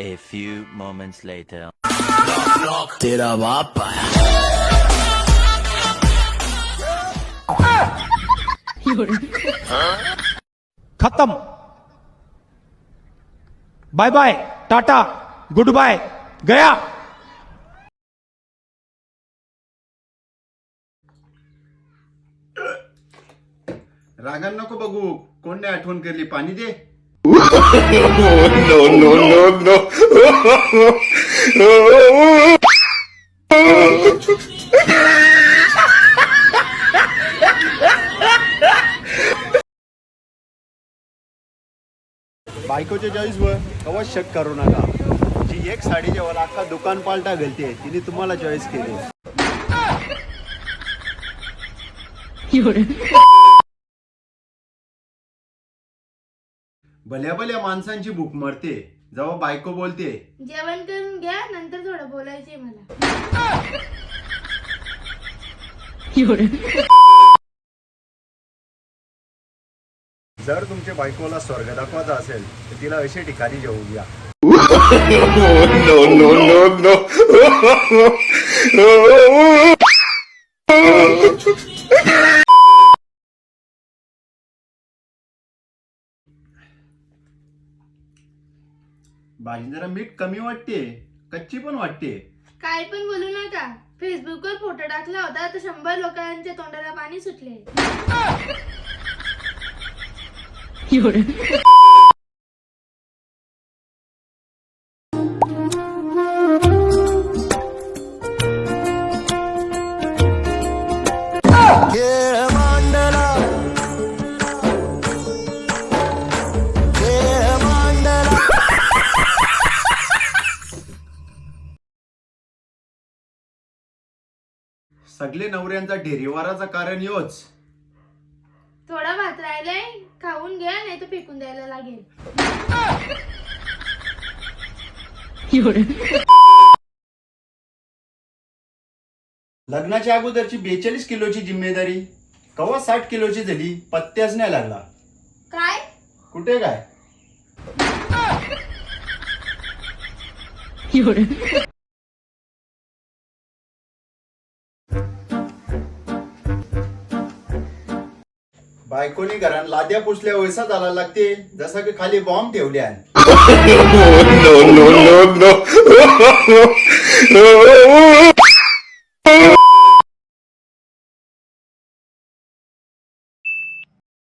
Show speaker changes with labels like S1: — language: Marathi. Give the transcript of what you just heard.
S1: A few moments later.
S2: तेरा बाप आया।
S3: खत्म। Bye bye tata good bye गया।
S4: रागान नको बघू. कोण नाही आठवण करली. पाणी दे. बायकोच्या चॉईस वर कवच शक करू नका. जी एक साडी जेव्हा अख्खा दुकान पालटा घालते तिने तुम्हाला चॉईस केली. भल्या भल्या माणसांची भूक मरते जेव्हा बायको बोलते
S5: जेवण करून घ्या नंतर थोडं बोलायचंय मला
S4: जर तुमच्या बायकोला स्वर्ग दाखवायचा असेल तर तिला अशा ठिकाणी जेवू द्या भाजी जरा मीठ कमी वाटते कच्ची पण वाटते.
S5: काय पण बोलू नका. फेसबुकवर फोटो टाकला होता तर शंभर लोकांच्या तोंडाला पाणी सुटले.
S2: खेळ
S4: सगळे नवऱ्यांचा ढेरीवाराचा कारण योच.
S5: थोडा भात राहिलाय खाऊन घ्या नाही तर फेकून द्यायला लागेल.
S4: लग्नाच्या अगोदरची बेचाळीस किलोची जिम्मेदारी कवा साठ किलोची झाली पत्त्याच नाही लागला.
S5: काय?
S4: कुठे काय? बायकोनी घरात लाद्या पुसल्या वैसा झाला लागते जसं की खाली बॉम्ब ठेवल्या
S6: no, no, no, no.